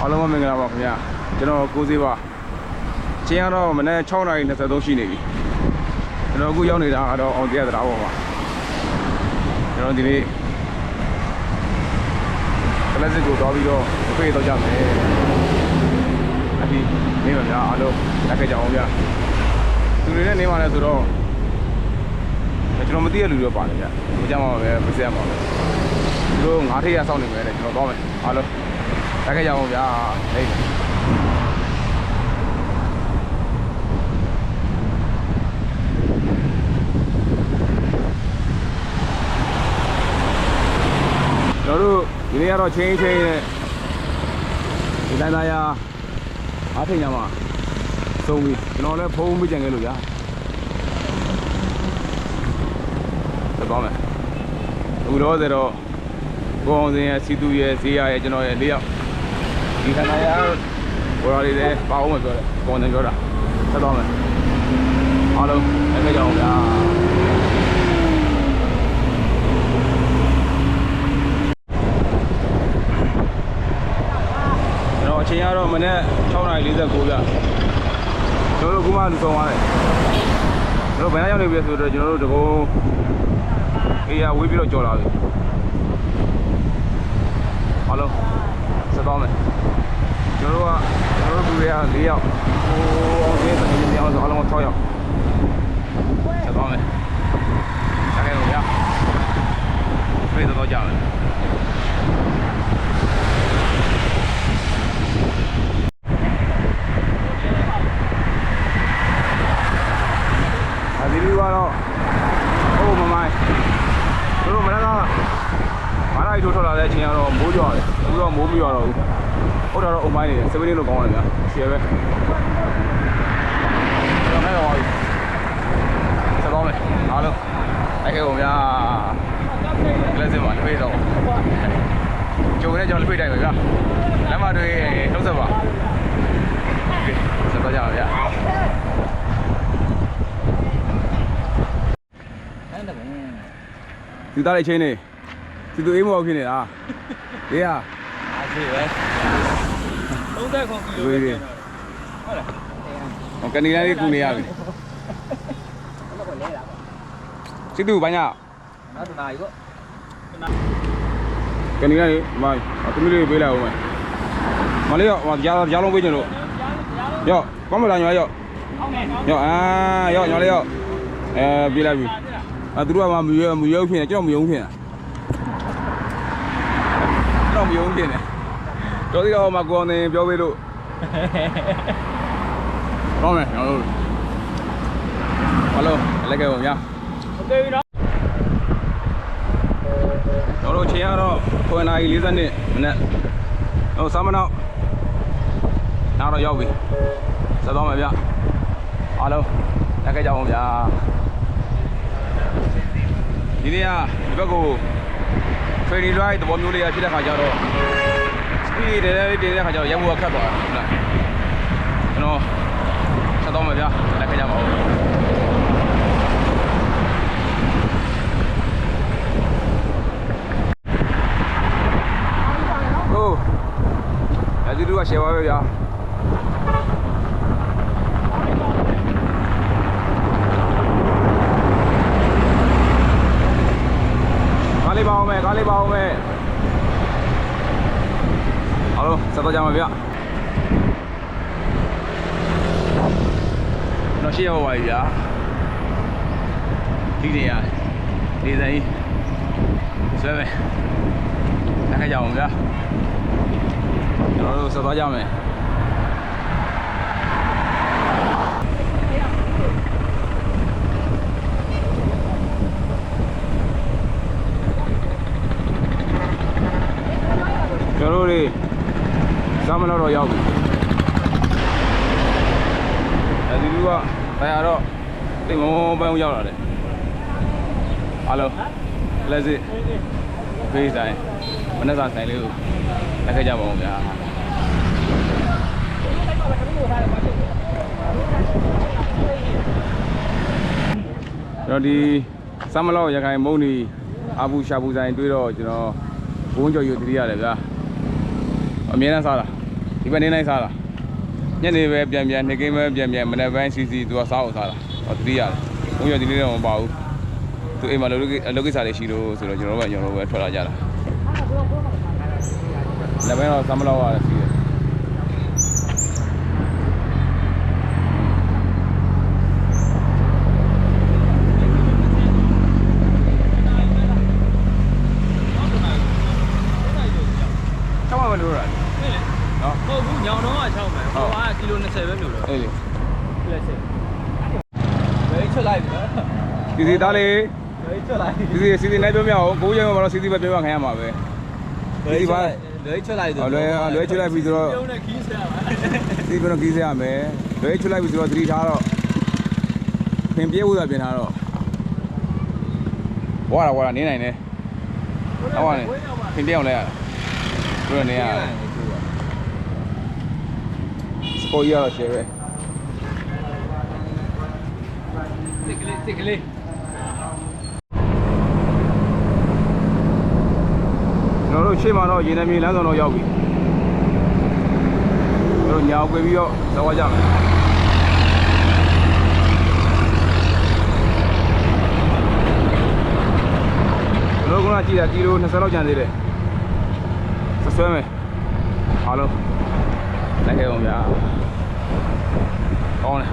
အားလုံးပဲမင်္ဂလာပါခင်ဗျာကျွန်တော်ကိုစေးပါချင်းကတော့မနေ့6နာရီ23ရှိနေပြီကျွန်တော်အခုရောက်နေတာကတော့အောင်တရားတရားပေါ်မှာကျွန်တော်ဒီနေ့ကလစ်စစ်ကိုသွားပြီးတော့အဖေးတော့ကြမယ်အဒီနေပါဗျာအားလုံးတက်ခဲ့ကြအောင်ဗျာသူတွေနဲ့နေပါလဲဆိုတော့ကျွန်တော်မသိရလူတွေပါတယ်ဗျာဒီကြောင်ပါပဲမစရပါဘူးသူတို့ငါးထိပ်ရစောင့်နေမယ်တဲ့ကျွန်တော်သွားမယ်အားလုံး တက်ခဲ့ကြအောင်ဗျာဟေးကျွန်တော်တို့ဒီနေ့ကတော့ချင်းချင်းနဲ့ဒီတိုင်းသားရအားထိန်ရမှာသုံးပြီကျွန်တော်လည်းဖုန်းမကြံခဲ့လို့ဗျာဆက်သွားမယ်အခုတော့ဆိုတော့ကိုအောင်စင်ရဲ့စီတူရဲ့ဈေးရရဲ့ကျွန်တော်ရဲ့၄ယောက် ဒီခဏရဘော်ရီလေးပါအောင်မပြောတယ်ပုံနေပြောတာဆက်တော့မယ်အားလုံးအဲ့ဒါကြောင့်ဗျာကျွန်တော်အချိန်ကတော့မနေ့6:49ဗျာကျွန်တော်တို့ခုမှလူဆောင်သွားတယ်ကျွန်တော်ဘယ်နှရောက်နေပြီဆိုတော့ကျွန်တော်တို့တကုန်းအေးရဝေးပြီးတော့ကြော်လာပြီအားလုံး ဆက်တော့မယ်ကျွန်တော်တို့ကကျွန်တော်တို့လူတွေက၄ယောက်ဟိုအောင်သေးတယ်ညောင်းဆိုအားလုံး6ယောက်ဆက်သွားမယ်ဆက်ခဲ့လို့ရပြေတော့ကြမယ်အဲဒီလူကတော့ဟိုမမိုင်းတို့တို့မနက်ကမာလိုက်ထိုးထွက်လာတဲ့အချိန်ကတော့မိုးကြော်တယ်အခုတော့မိုးမရွာတော့ဘူး ဟုတ်တာတော့အုံပိုင်းနေတယ်7လေးလို့ကောင်းတယ်ဗျာရှယ်ပဲတော့ခဲ့တော့ပြီဆက်တော့မယ်အားလုံးအဲ့ခဲကုန်ဗျာလက်စင်မှာလက်ဖေးတော့ကျုံနဲ့ကျွန်တော်လက်ဖေးတိုက်ပဲဗျာလက်မတွေနှုတ်ဆက်ပါဆက်တော့ကြပါဗျာ အဲ့ဒါပဲ သူသားလေးချင်းနေသူသူအေးမောဖြစ်နေတာလေးဟာအားရှိပဲ30ခွန်ကီလိုဝေးလေးဟုတ်လားဟောကနေလေးကူနေရပြီစစ်သူဘာညာနောက်တစ်နာရီပေါ့ကနေလေးမိုင်းအသမီးလေးပေးလိုက်အောင်မယ်မလေးရောကြားကြားလုံးပေးကြလို့ရောကောင်းမလားညောရောဟုတ်မယ်နော်ရောအာရောညောလေးရောအဲပြေးလိုက်ပြီ အဲသူတို့ကမှမရွမရွဖြစ်နေကျွန်တော်မယုံဖြစ်နေတာကျွန်တော်မယုံဖြစ်နေတော်သေးတော့မှကိုအောင်နေပြောပေးလို့ကောင်းမယ်ကျွန်တော်တို့ဟယ်လိုလက်ကဲပါဗျာ โอเคပြီနော် ကျွန်တော်တို့ချိန်ကတော့9နာရီ40နှစ်မနေ့ဟိုစမနောက်နောက်တော့ရောက်ပြီဆက်သွားမယ်ဗျအားလုံးလက်ကဲကြအောင်ဗျာ ဒီနေ့ကဒီဘက်ကို ferry ride သဘောမျိုးလေးရဖြစ်တဲ့ခါကျတော့ speed တွေလေးတင်တဲ့ခါကျတော့ရက်ဖို့ခက်သွားတယ်ဟုတ်လားကျွန်တော်ဆက်သွားမယ်ဗျာလက်ကဲကြပါဦးဟိုအဲဒီလူကရှယ်ပါပဲဗျာကား လေးပါအောင်မယ်ကားလေးပါအောင်မယ်အားလုံးဆက်တော့ကြမှာဗျာကျွန်တော်ရှေ့ရောက်ပါပြီဗျာဒီနေရာဒီစံကြီးဆွဲမယ်တက်ခဲ့ကြအောင်ဗျာကျွန်တော်တို့ဆက်သွားကြမယ် ကျွန်တော်တို့တွေစားမလို့တော့ရောက်ပြီအဲဒီလူကဘယ်ရတော့တိတ်မောပန်းရောက်လာတယ်အားလုံးလက်စစ်ဖေးဆိုင်မနေ့ကဆိုင်လေးကိုတက်ခဲ့ကြပါဦးဗျာကျွန်တော်ဒီစမ်းမလောက်ရခိုင်မုံနီအာဘူးရှာဘူးဆိုင်တွေ့တော့ကျွန်တော်ဘုန်းကျော်ယူတတိရတယ်ဗျာ အမြဲတမ်းစားတာဒီဘက်နေနိုင်စားလားညနေပဲပြန်ပြန်နေကင်းပဲပြန်ပြန်မနေ့ပိုင်းစီစီသူကစားအောင်စားလားဟောတတိရတယ်ဘုံရဒီနေ့တော့မပါဘူးသူအိမ်မှာလောကိလောကိစားလေးရှိလို့ဆိုတော့ကျွန်တော်တို့ကကျွန်တော်တို့ပဲထွက်လာကြတာလည်းဘယ်တော့စမ်းမလောက်ရတယ်စီတယ်ချောင်းမလို့ရတယ်နော် ဟုတ်ဘူးညောင်တော့က6မယ်ဟိုကကီလို20ပဲမြို့တော့ အေးလေ လက်ချက်ဘယ်ချက်လိုက်နော် စီစီသားလေးဘယ်ချက်လိုက်စီစီစီစီနဲ့ပြောပြအောင်ကိုရဲမှာတော့စီစီပဲပြောပြခံရမှာပဲလွယ်ချက်လိုက်ဟောလွယ်လွယ်ချလိုက်ပြီဆိုတော့ပြုံးနဲ့ခီးဆရာပါစီပြတော့ကြီးစရမယ်လွယ်ချလိုက်ပြီဆိုတော့သတိထားတော့ပင်ပြေးဖို့သာပြင်ထားတော့ဝါလာဝါလာနေနိုင်တယ်ဟောပါနေပင်ပြေးအောင်လဲရတာတို့နေရစပေါ်ရတော့ရှယ်ပဲတစ်ကလေးတစ်ကလေး ကျွန်တော်တို့ ရှေ့မှာတော့ရေနမြေလမ်းဆောင်တော့ရောက်ပြီကျွန်တော်ညာကွေပြီးတော့သွားကြမယ်ကျွန်တော်ကကြည့်တာကီလို20လောက်ကျန်သေးတယ်ဆက်ဆွဲမယ်အားလုံးလိုက်ခဲ့အောင်ဗျာကောင်းတယ်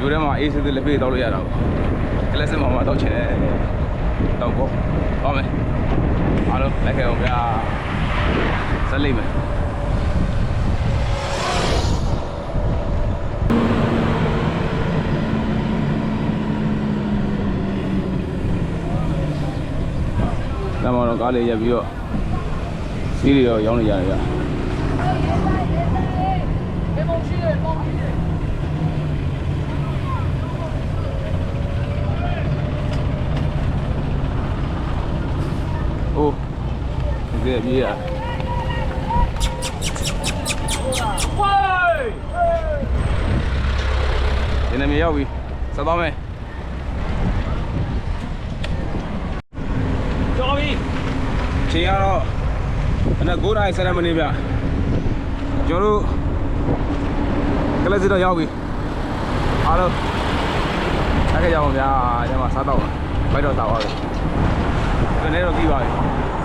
ယူထဲမှာအေးစစ်စစ်လက်ဖေးတောက်လို့ရတာပေါ့ကလစ်စစ်မှာမှတောက်ချင်တယ်တောက်ပေါ့ကောင်းမယ် အားလုံးလိုက်ခဲ့အောင်ဗျာဆက်လိမ့်မယ်တမန်တော်ကား လေးရက်ပြီးတော့စီးရီရောရောင်းနေကြတယ်ဗျာโอ้ဒီပြေးရဒီနေ့မြေရောက်ပြီဆက်သွားမယ်ကျော်ပြီချိန်ကတော့ခဏ9နာရီ7မိနစ်ဗျကျွန်တော်တို့ကလစ်စစ်တော့ရောက်ပြီအားလုံးဆက်ကြကြအောင်ဗျာဒီမှာစားတော့ဘိုက်တော့စားပါပြီ ဒီနေ့တော့ပြီးပါပြီ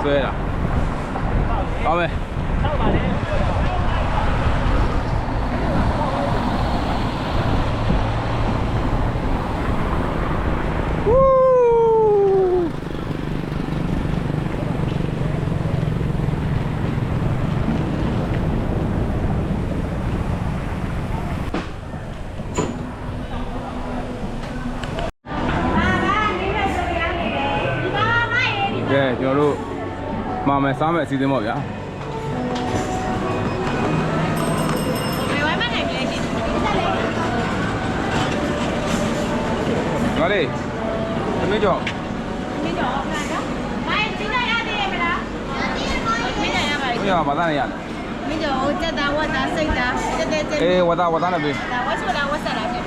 ဆွဲတာကောင်းမယ်ဆောက်ပါလေ တော်တို့မှာမယ်စားမယ်အစီအစဉ်ပေါ့ဗျာငါလေးသမီးကြောင့်ဘုရားဘာသာနေရလဲမင်းတို့တက်တာဝတ်တာစိတ်တာတက်တဲ့တက်အေးဝါသားဝါသားနဲ့ပေးဒါဝတ်ဆိုတာဝတ်ဆက်တာဖြစ်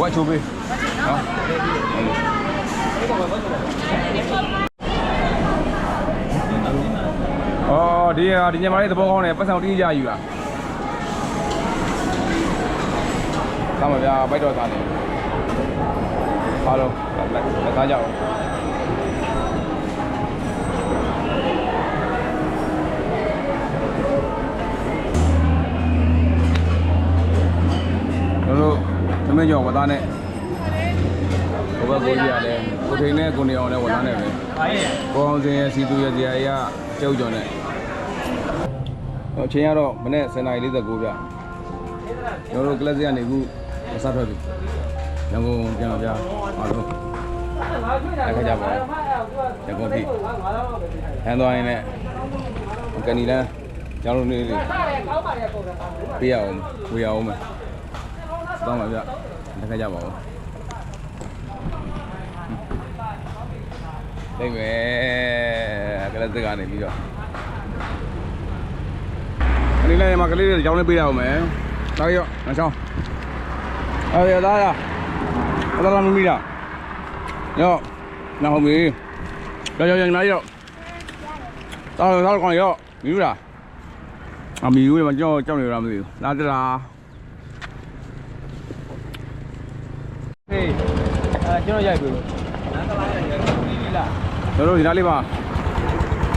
ဝက်ချိုပေး အော်ဒီဟာဒီညမလေးသဘောကောင်းတယ်ပတ်စံတင်းကြယူတာသားမဗျာဘိုက်တော့သားနေအားလုံးလက်သားကြအောင်တို့တို့သမင်းကြောင်ဝသားနဲ့ဘဘကိုကြီးရတယ်ကိုထိန်နဲ့ကိုနေအောင်နဲ့ဝသားနဲ့ပဲဟာရဲ့ကိုအောင်စင်ရဲ့စီသူရဲ့ဇာရကျုပ်ကြော်နဲ့ အချိန်ကတော့မနေ့7:49ပြကျွန်တော်တို့ကလပ်စီကနေခုမစားထွက်ပြီရန်ကုန်ပြန်လာကြအားလုံးအခါကြပါရန်ကုန်ပြီဟန်သွားရင်လည်းကန်နီလာကျွန်တော်တို့နေလေပေးရအောင်ဝေရအောင်မယ်တော့မှာပြအခါကြပါဦးလိမ့်မယ်ကလပ်စီကနေပြီးတော့ အနေနဲ့မှာကလေးတွေကြောင်းလေးပေးရအောင်မယ်တော်ရောငါချောင်းအဲ့ရသားရအသားလာမမီးလားရောနာဟုတ်ပြီရောရောရောနာရောတော်တော်ကောင်းရောမြူးလားဟအမီတို့ကကျွန်တော်ကြောက်နေရမသိဘူးလာတလားဟေးအဲကျွန်တော်ရိုက်ပြီလာတလားရိုက်ပြီလားကျွန်တော်ဒီနားလေးပါ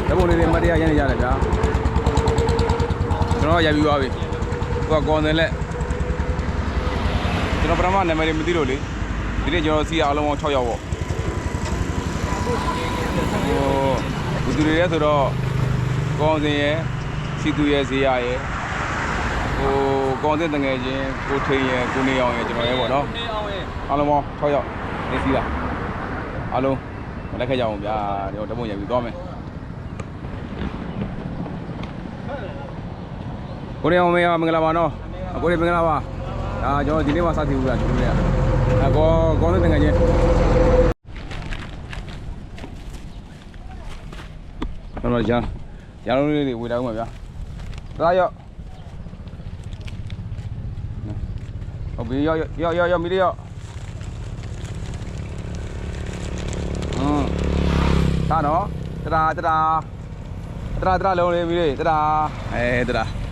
ဓာတ်ပုံလေးတွေမတရားရနေရတယ်ဗျာ ကျွန်တော်ရိုက်ပြီးသွားပြီသူကကောင်းတယ်လက်ကျွန်တော်ပထမနာမည်လေးမသိလို့လေဒီနေ့ကျွန်တော်စီးအားလုံးပေါင်း6ယောက်ပေါ့ဟိုဒီသူတွေရဲဆိုတော့ကောင်းစင်ရဲ့စီသူရဲ့ဇေယျရဲ့ဟိုကောင်းစင်တငယ်ချင်းကိုထိန်ရဲ့ကိုနေအောင်ရဲ့ကျွန်တော်ရဲ့ပေါ့နော်နေအောင်ရဲ့အားလုံးပေါင်း6ယောက်နေစီးတာအားလုံးလက်ခက်ကြအောင်ဗျာဒီတော့တမုံရိုက်ပြီးသွားမယ် ကိုနေအောင်မေမင်္ဂလာပါနော်ကိုနေမင်္ဂလာပါဒါကျွန်တော်ဒီနေ့မှစသည်ဘူးလားကျွန်တော်တို့ရအကောကောင်းတဲ့တငယ်ချင်းကျွန်တော်ကြာရလုံးလေးတွေဝေထားဦးမှာဗျာဒါရောက်ဟုတ်ပြီရောက်ရောက်ရောက်ရောက်မီလေးရောက်อืมဒါနော်တရာတရာတရာတရာလုံးလေးပြီလေတရာအဲတရာ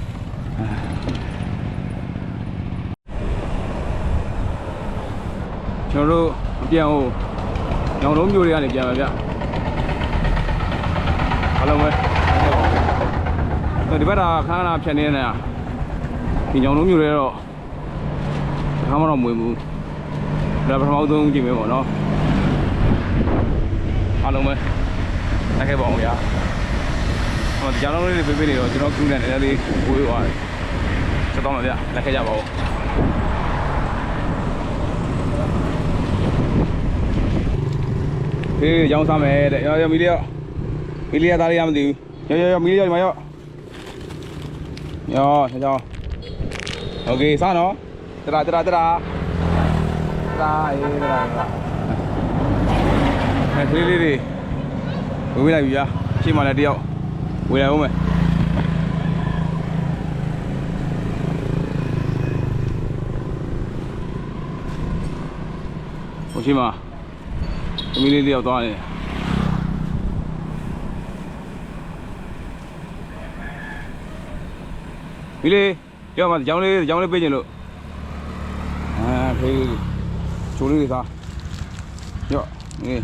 ကျွန်တော်တို့အပြန်ဟိုညောင်လုံးမျိုးတွေကနေပြန်ပါဗျအားလုံးပဲဒီဘက်ကခန်းနာဖြတ်နေတာဒီညောင်လုံးမျိုးတွေတော့ခါမှတော့မဝင်ဘူးဒါပထမဆုံးကြည့်မယ်ပေါ့နော်အားလုံးပဲတက်ခဲ့ပါအောင်ဗျာဟိုကြားလုံးလေးတွေပေးပေးနေတော့ကျွန်တော်ကူးနေတယ်လေးဝေးသွားတယ်ဆက်တော့မှာဗျာလက်ခဲ့ကြပါဦး ဟေးရောင်းစားမယ်တဲ့ရောရောမီလေးရောမီလေးရသားလေးရမသိဘူးရောရောရောမီလေးရောဒီမှာရောရောဆက်ကြောင်းโอเคစားနော်တရာတရာတရာတရာအေးတရာတရာ အဲကလေးလေးတွေဝေးဝေးလိုက်ပြီဗျာရှေ့မှာလည်းတယောက်ဝေးလိုက်အောင်မယ်ဟိုရှေ့မှာ သမီးလေးတယောက်သွားနေတယ်မီလေးပြောမှာကြောင်းလေးကြောင်းလေးပေးခြင်းလို့အာဖေးချိုးလေးတွေသားရော့นี่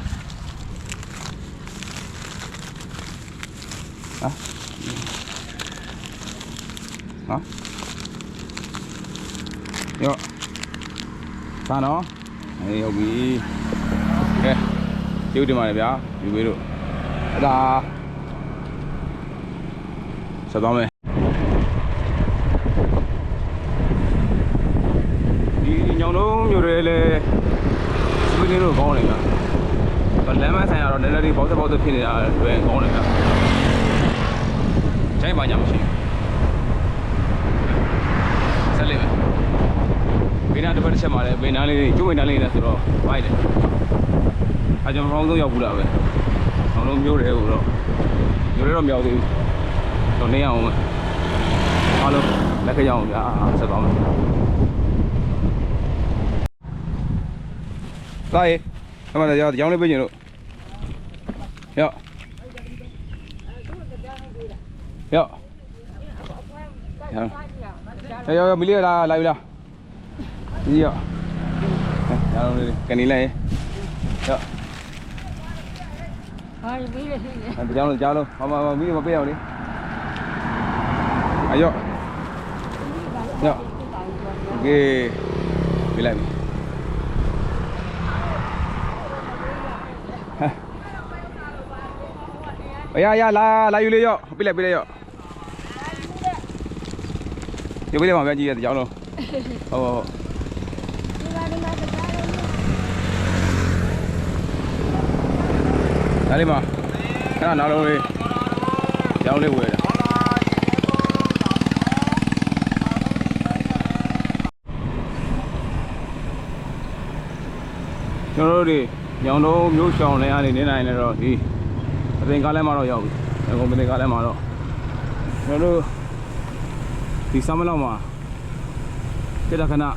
ဟာဟာရော့သာနော်အေးဟုတ်ပြီကဲ ပြုတ်တင်ပါလေဗျာယူပေးလို့အဲ့ဒါဆက်သွားမယ်ဒီညောင်လုံးမျိုးတွေလည်းစပင်းလေးတို့ကောင်းတယ်ဗျာလမ်းမဆိုင်ရတော့နည်းနည်းလေးပေါက်သက်ပေါက်သက်ဖြစ်နေတာပဲကောင်းတယ်ဗျာ။ချိန်ပါကြမရှိဘူး။ဆက်လေးပဲ။ဘေးနာတစ်ပတ်တစ်ချက်မှာလည်းဘေးနာလေးကျိုးဝင်နာလေးလည်းဆိုတော့ဖိုက်တယ်။ အဲကြောင့်ပေါင်းဆုံးရောက်ဘူးလားပဲ။အောင်လုံးမျိုးတယ်ဟိုတော့မျိုးတွေတော့မရောက်သေးဘူး။တော့နေရအောင်။အားလုံးလက်ခရအောင်ဗျာဆက်သွားမယ်။သားရေအမှန်တရားကြောင်းလေးပြည့်ကျင်လို့ Yo. Yo. Yo. Yo yo ဟာပြီးတယ်ရှိတယ်အဲကြောင်လို့ကြားလို့ဟောမမမီးမပေးအောင်လေအယော့ယော့โอเคပြေးလိုက်ပြီဟဲ့ရရလာလာယူလေးရော့ပြေးလိုက်ပြေးလိုက်ရော့ယူပေးလိုက်ပါဗျာကြီးရတဲ့ကြောင်လို့ဟုတ်ဟုတ် ဒါလေးမှာအဲ့ဒါနောက်လုံးလေးရောင်းလေးဝယ်တာကျွန်တော်တို့ဒီညောင်တော့မြို့ရှောင်းလမ်းအနေနဲ့နိုင်နေတော့ဒီအပင်ကားလမ်းမှာတော့ရောက်ပြီအကုန်ပင်ကားလမ်းမှာတော့ကျွန်တော်တို့ဒီဆမ်းမလောက်မှာတက်တခဏနား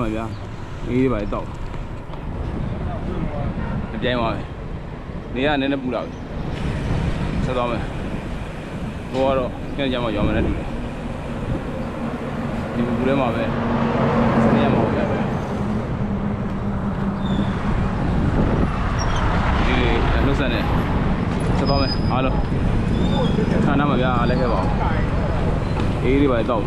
မှာဗျာအေးပါတော့ ပြိုင်ပါပဲနေရနည်းနည်းပူလာပြီဆက်သွားမယ်ဟိုကတော့ညကြမှာရောင်းမနေတူတယ်ဒီဘူးထဲမှာပဲစနေရမှာပဲဒီလှုပ်ဆက်နေစတော့မယ်အားလုံးခဏမှဗျာအားလည်းခဲ့ပါဦးအေးဒီပါတော့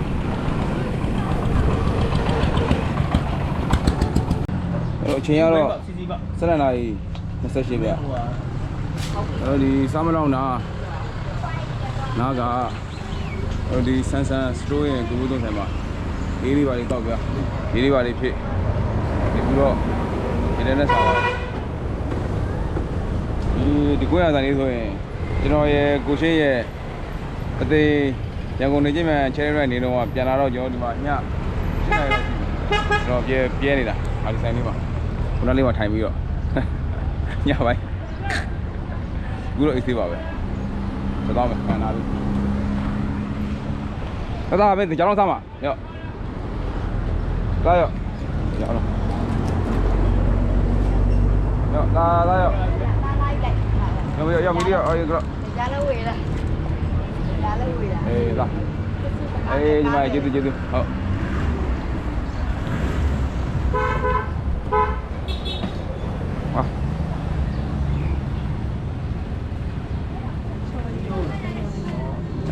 အဲ့တော့အချိန်ကတော့စီစီပါ7နာရီ 28ဗျာဟိုဟာအဲ့တော့ဒီစားမလောင်နာနာကအဲ့တော့ဒီဆန်းဆန်းစတိုးရဲ့ကူကူသုံးဆိုင်မှာအေးလေးပါလေးတောက်ဗျာအေးလေးပါလေးဖြစ်ဒီကူတော့ဒီနေ့နဲ့စားပါဒီဒီကိုရဆိုင်လေးဆိုရင်ကျွန်တော်ရဲ့ကိုရှင်းရဲ့အသေးရန်ကုန်နေချင်းမြန်ချဲရိုက်နေတော့ပြန်လာတော့ကျွန်တော်ဒီမှာည7နာရီလောက်ရှိပြီကျွန်တော်ပြဲပြဲနေတာအားဒီဆိုင်လေးမှာခုနလေးမှာထိုင်ပြီးတော့ ညပိုင်းအခုတော့အေးသေးပါပဲ။သွားမယ်ခံလာပြီ။သာသာပဲကြောင်တော့သားမှာ။ရော့။သာရော့။ရော့တော့။ရော့သာသာရော့လာလိုက်လိုက်။ရော့ရော့မီဒီယာအော်ရော့ရလည်းဝေးလားရလည်းဝေးလား။အေးသာ။အေးဒီမှာကျေးဇူးကျေးဇူး။ဟုတ်။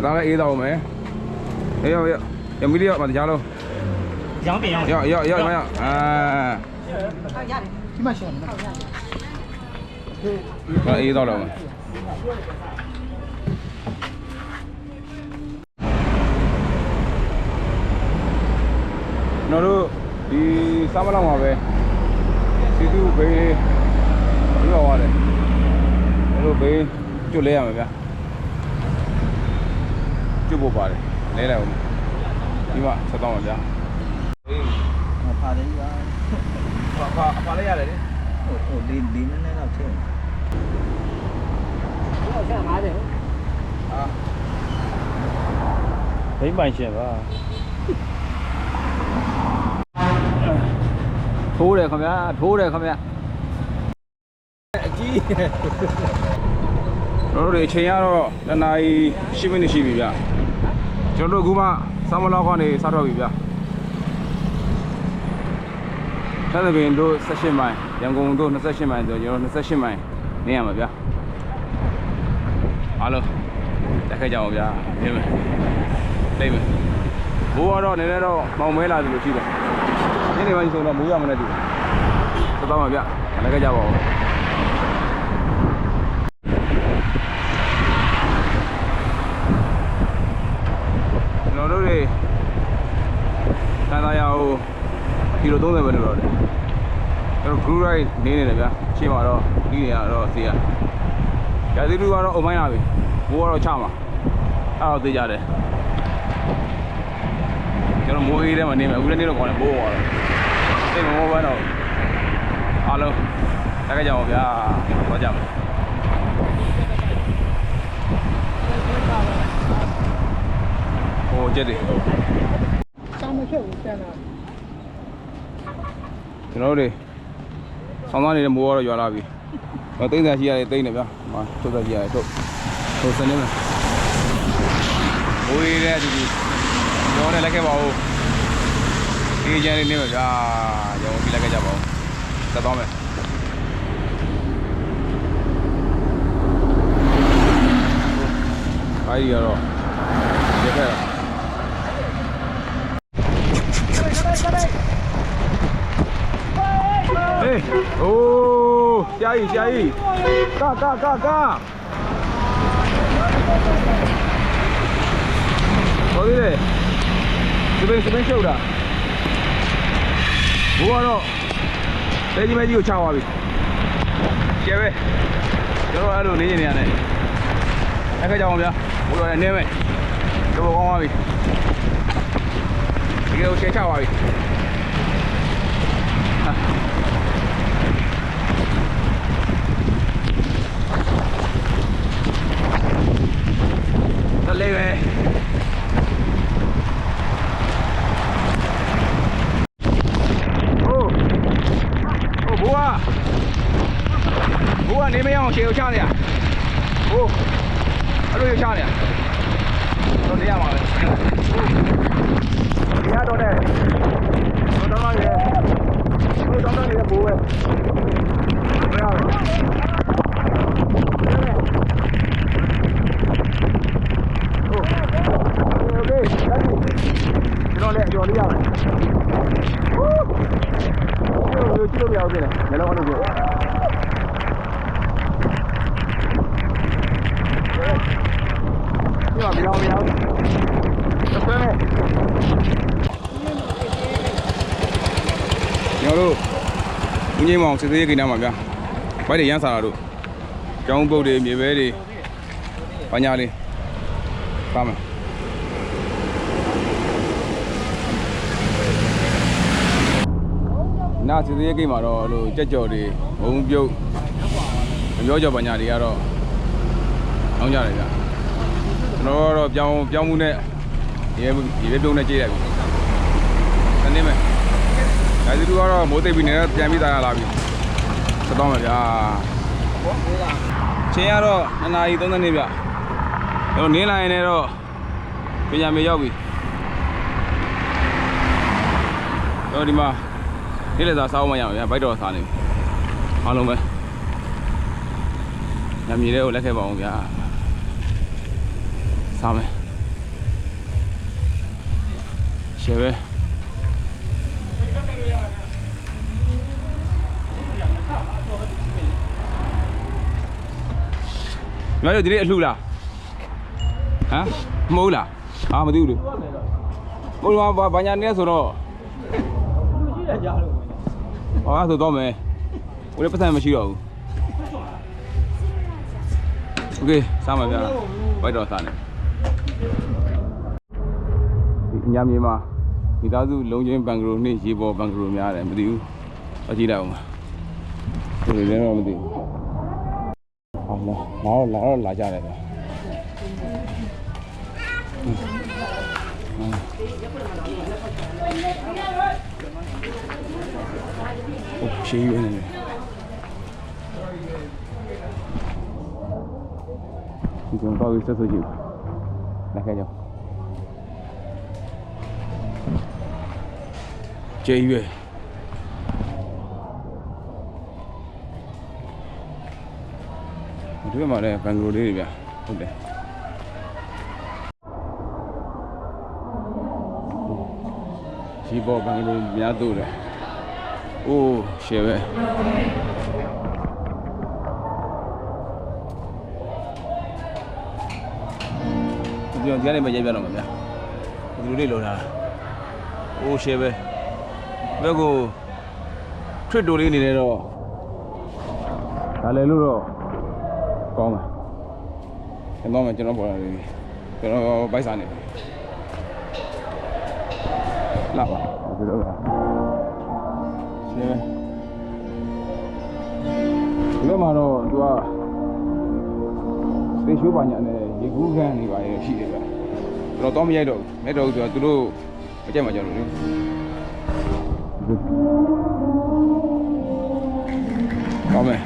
ဒါလည်းအေးတော့မယ်အေးရောရောရမီးလေးရောမတရားလုံးရောင်းပင်ရောင်းရောရောရောမရောအာဟုတ်ရတယ်ဒီမှာရှင်းမယ်ဟုတ်ရတယ်ဒါအေးတော့တော့မယ်ကျွန်တော်တို့ဒီစားမလောက်မှာပဲစီတူဘေးလေးပြောရတယ်ကျွန်တော်တို့ဘေးကျွတ်လဲရမှာဗျာ ကျွတ်ဖို့ပါတယ်လဲလိုက်အောင်ဒီမှာဆက်တော့မှာဗျာအေးဖာတယ်ကြီးပါဖာဖာဖာလဲရတယ်လေဟိုဟိုဒီဒီနည်းနည်းတော့ထည့်ဟုတ်ကဲ့50ဟုတ်အာဘိမ့်ပိုင်ရှင်ပါထိုးတယ်ခင်ဗျာထိုးတယ်ခင်ဗျာအကြီးကျွန်တော်တို့တွေအချိန်ကတော့တနာရီ10မိနစ်ရှိပြီဗျ ကျွန်တော်တို့အခုမှစောင်းမလောက်ကနေစတော့ပြီဗျသန်းသပင်တို့18မိုင်ရန်ကုန်တို့28မိုင်ဆိုကျွန်တော်28မိုင်နေရမှာဗျအားလုံးတက်ခဲ့ကြအောင်ဗျာမြင်မယ်လိမ့်မယ်ဘိုးကတော့နည်းနည်းတော့မောင်မဲလာသလိုရှိတယ်ဒီနေ့မှဆိုတော့မိုးရမနဲ့တူတယ်တော့ပါဗျလည်းခဲ့ကြပါဦး ကျွန်တော်တို့တွေခံစားရအောင်ကီလို30ပဲလို့တော့တယ်ကျွန်တော် group ride နေနေတယ်ဗျာရှင်းပါတော့ဒီနေရတော့စီရရာသီဥတုကတော့အုံမိုင်းလာပြီဘိုးကတော့ချမှာအဲ့တော့သိကြတယ်ကျွန်တော်မိုးအေးထဲမှာနေမယ်အခုလည်းနေတော့ခေါင်းနဲ့ဘိုးသွားတော့စိတ်မမောပန်းတော့အားလုံးတက်ကြကြအောင်ဗျာတော့ကြမယ် ဟိုကျက်တယ်တောင်းမဖြစ်ဘူးပြန်လာကျွန်တော်တို့တွေဆောင်းသားနေတဲ့မိုးကတော့ရွာလာပြီ။ဟောတိမ့်စာရှိရတယ်တိမ့်နေဗျာ။ဟောထုတ်သက်ရှိရတယ်ထုတ်။ထုတ်စနေမယ်။မိုးရေးတဲ့အတူတူကျွန်တော်လည်းလက်ခဲ့ပါဦး။ဒီကျန်လေးနေမယ်ဗျာ။ကျွန်တော်ပြီးလက်ခဲ့ကြပါဦး။သက်သွားမယ်။ဘာကြီးရတော့ဒီဖက်တော့ ဟေးအိုးဆရာ ကြီးဆရာကြီးကကကကဟောဒီလေဒီဘယ်စပင်းရှုပ်တာဘိုးကတော့တဲကြီးမဲကြီးကိုချသွားပြီကျဲပဲကျွန်တော်အဲ့လိုနေနေနေရတယ်အဲ့ခါကြောင်ဗျာဘိုးတော့လည်းနေမယ်တော့ကောင်းသွားပြီဒီလိုချေချသွားပြီ Dale, ve. Oh. Oh, búa. Búa, နေမရအောင်ခြေကိုချနေရ။ Oh. အဲ့လိုရချနေရ။တော့နေရမှာပဲဒီကတော့တဲ့တော့တော့ရဲတော့တော့ရဲဘိုးပဲဘယ်ရလဲโကျွန်တော်လည်းကြော်လေးရမယ်ဟိုးကြည့်လို့မရဘူးပြင်လေလည်းတော့ပြောညပြောင်းပြောင်းဆက်မဲညတို့ဦးငိမ့်မောင်စစ်သေးကိန်းနာမှာဗျာဘိုက်တွေရမ်းစားတာတို့ကျောင်းပုတ်တွေမြေပဲတွေဘာညာလေးပါမယ် နာစစ်သေးကိန်းမှာတော့အဲ့လိုကြက်ကြော်တွေဘုံပြုတ်မပြောကြော်ဘာညာတွေကတော့အောင်းကြတယ်ဗျာကျွန်တော်ကတော့ပြောင်းပြောင်းမှုနဲ့ရေရေပဲပြုံးနဲ့ကြည့်လိုက်ပြီ။တနေ့မဲ့။ဒါစီတူကတော့မိုးသိပ်ပြီးနေတော့ပြန်ပြီးသားရလာပြီ။သက်တော့မယ်ဗျာ။ချင်းရတော့2နာရီ30နှစ်ဗျ။တော့နင်းလာရင်လည်းတော့ပြန်ရမေရောက်ပြီ။တော့ဒီမှာ နေ့လည်းသာစားအောင်မရအောင်ဗျာဘိုက်တော်စားနေပြီ။အားလုံးပဲညမြေတွေကိုလက်ခဲ့ပါအောင်ဗျာ။စားမယ်ရှယ်ပဲမင်းတို့ဒီနေ့အလှလားဟမ်မဟုတ်လားအာမသိဘူးလေဘိုးကဘာညာနေဆိုတော့လူရှိတဲ့ကြားလို့ ဟောဆိုတော့မယ်ဘိုးလည်းပတ်စံမရှိတော့ဘူးโอเคစားမှာဗျာဘိုက်တော့စားနေဒီညမြေမှာမိသားစုလုံးချင်းဘန်ဂရိုနှိရေပေါ်ဘန်ဂရိုများတယ်မသိဘူးအကြည့်လိုက်အောင်ပါဒီလည်းတော့မသိဘူးဟောလာလာတော့လာတော့လာကြတယ်ဗျာ ် โอ้ရှေးရွေးနေတယ်ဒီကောင်တော့ဆက်ဆိုကြည့်လက်ခဲ့ကြောကျေးရွေးဒီမှာလည်းဘန်ဂလိုလေးတွေဗျဟုတ်တယ်ဒီဘောဘန်ဂလိုများတို့တယ် အိုးရှယ်ပဲဒီကြောင်ဒီကနေမရိုက်ပြတော့မှာဗျာဒီလိုလေးလောထားတာအိုးရှယ်ပဲဘက်ကိုထွတ်တိုလေးနေနေတော့ဒါလည်းလို့တော့ကောင်းတယ်ကျွန်တော်မှကျွန်တော်ပေါ်လာပြီကျွန်တော်ဘိုက်စားနေတယ်လာပါဒီလိုလား သေရှိုးပါညာနဲ့ရေကူးခန်းနေပါရဲ့ရှိတယ်ဗျကျွန်တော်တော့မရိုက်တော့ဘူးမဲတော့သူကသူတို့မကြိုက်မှကြလို့လေကောင်းမယ်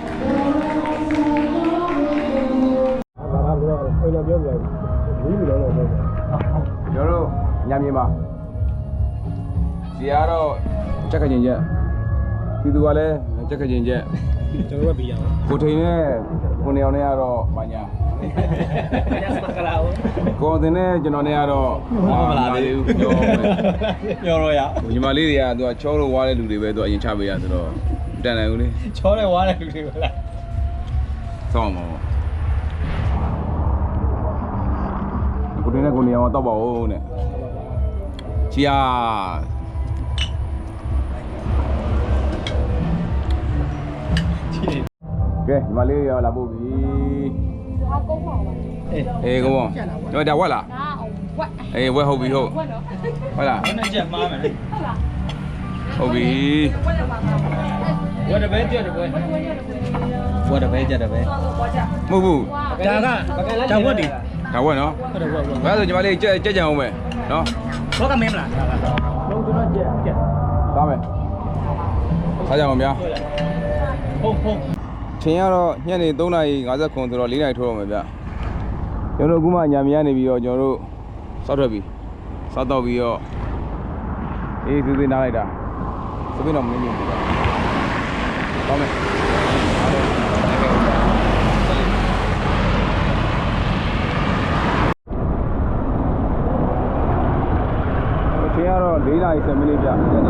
ဘာသာပြောအိမ်တော်ပြောပြတယ်ဒီလိုတော့ပြောကျွန်တော်တို့ညမြေမှာဒီကတော့ချက်ကချင်းချက်ဒီသူကလည်းချက်ကချင်းချက်ကျွန်တော်တို့ပြီးရအောင်ကိုထိန်နဲ့ကိုနေအောင်နဲ့ကတော့ဘာညာ ညစကလာဦးကိုတင်နဲ့ကျွန်တော်နဲ့ကတော့ပြောမယ်ပြောတော့ရညီမလေးတွေကသူကချောလို့ဝါတဲ့လူတွေပဲသူအရင်ချပေးရဆိုတော့မတန်နိုင်ဘူးလေချောတယ်ဝါတဲ့လူတွေကလားစောင့်ပါဦးကိုတင်နဲ့ကိုနေအောင်တော့ပါဦးနဲ့ချီယာကဲညီမလေးရောလာပို့ပြီအ ကုန်းပါပါအေးအေးကောင်းတော့ဒါဝက်လားဒါအောင်ဝက်အေးဝက်ဟုတ်ပြီဟုတ်ဝက်တော့ဟုတ်လားဘယ်နဲ့ချက်မှားမယ်လဲဟုတ်လားဟုတ်ပြီဝက်တော့ပါပါဝတ်တပဲကြက်တပဲဝတ်တပဲကြက်တပဲဘောကြမဟုတ်ဘူးဒါကဒါဝတ်ဒီဒါဝက်နော်ဟုတ်တယ်ဝတ်ဝတ်ဘာလို့ညီမလေးကြက်ကြက်ကြံအောင်မယ်နော်ဘောကမင်းမလားလုံးတို့တော့ကြက်ကြက်စားမယ်စားကြအောင်ဗျာဟုတ်ဟုတ် ချိန်ကတော့ညနေ3:59ဆိုတော့4:00ထိုးတော့မယ်ဗျကျွန်တော်တို့အခုမှညာမရနေပြီးတော့ကျွန်တော်တို့စောက်ထွက်ပြီစောက်တော့ပြီးတော့အေးသေးသေးနားလိုက်တာသပင်းတော့မင်းကြီးဘူးကောင်းမယ်အားလုံးလိုက်ခဲ့ပါအချိန်ကတော့၄နာရီ10မိနစ်ကြာကျွန်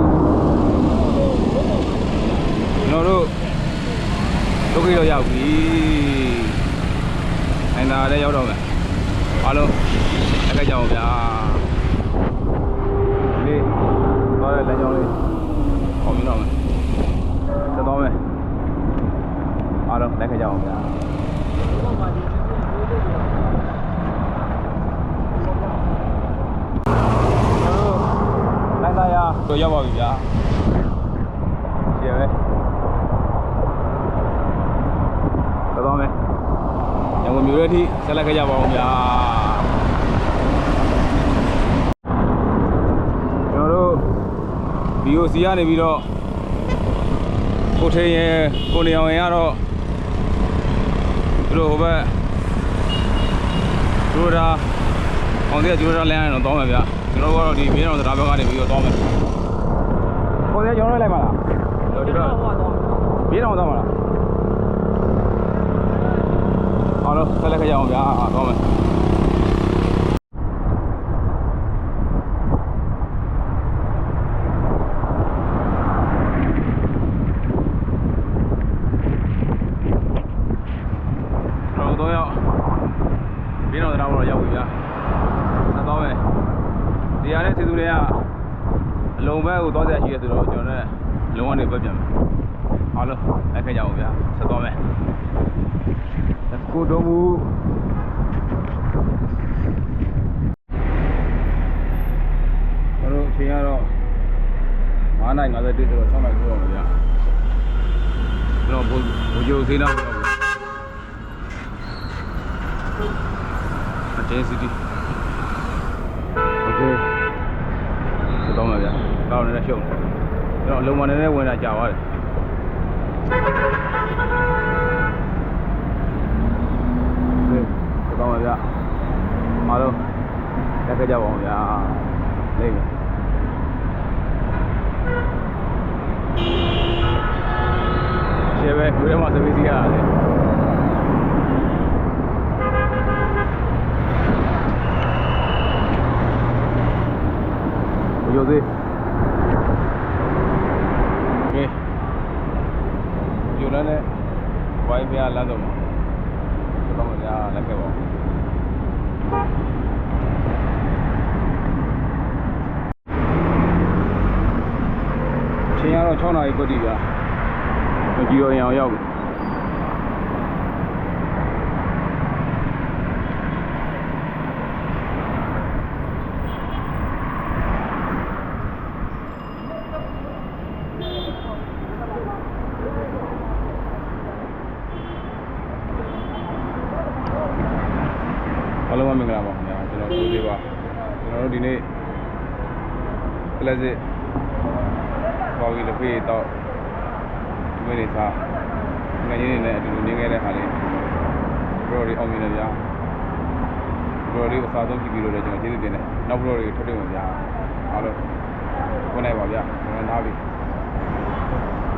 တော်တို့ ဒုက္ခိတော့ရောက်ပြီနိုင်တာလည်းရောက်တော့မယ်အားလုံးလက်ကကြအောင်ဗျာဒီတော့လမ်းကြောင်းလေးပေါ်မြင်တော့မယ်ဆက်တော့မယ်အားလုံးလက်ခကြအောင်ဗျာလိုက်သားရတော့ရောက်ပါပြီဗျာကျေပဲဆက်တော့မယ်ရန်ကုန် မြို့ရဲ့အထိဆက်လက်ခကြပါအောင်ဗျာကျွန်တော်တို့ BOC ကနေပြီးတော့ကိုထေးရင်ကိုနေအောင်ရင်ကတော့သူတို့ဟိုဘက်သူတို့ဒါအောင်တဲ့ကျွန်တော်တို့လမ်းရတော့တောင်းမယ်ဗျကျွန်တော်တို့ကတော့ဒီမင်းတော်စတားဘက်ကနေပြီးတော့တောင်းမယ်ကိုသေးကျွန်တော်တို့လိုက်ပါလားဒီတော့မင်းတော်တောင်းပါလား အားလုံးဆက်လက်ခကြအောင်ဗျာတောင်းမယ် ကျွန်တော်တို့တော့ဘင်းတော်တရားပေါ်တော့ရောက်ပြီဗျာဆက်သွားမယ်ဒီရတဲ့စီသူတွေကအလုံးဘက်ကိုသွားကြရှိရဆိုတော့ကျွန်တော်လည်းလုံးဝနေပဲပြန်မယ်အားလုံးလိုက်ခဲ့ကြအောင်ဗျာဆက်သွားမယ် Let's go တော့မူကျွန်တော်တို့အချိန်ကတော့ 9နိုင်51ဆိုတော့6နိုင်ဆိုတော့ဗျာကျွန်တော်ဘိုးဘိုးကျိုးသေးတော့ဘူး Attain City. Okay. တော့မှာဗျာ။ကောင်းနေတဲ့ရှုံ။ကျွန်တော်အလုံးမနေနဲ့ဝင်တာကြာသွားတယ်။ Okay. တော့မှာဗျာ။အားလုံး တက်ခဲ့ကြပါအောင်ဗျာ။လိမ့်မယ်။ရှယ်ပဲဒီထဲမှာစပီးစီးရတာလေ။ဘယ်လိုသေးကဲယူလန်းနဲ့ဝိုင်းပြလမ်းတော့မှာတော့မရလက်ခဲ့ပါချင်းရတော့6နာရီပြည့်ပြီဗျာမကြည့်ရ အောင်ရောက်ပြီ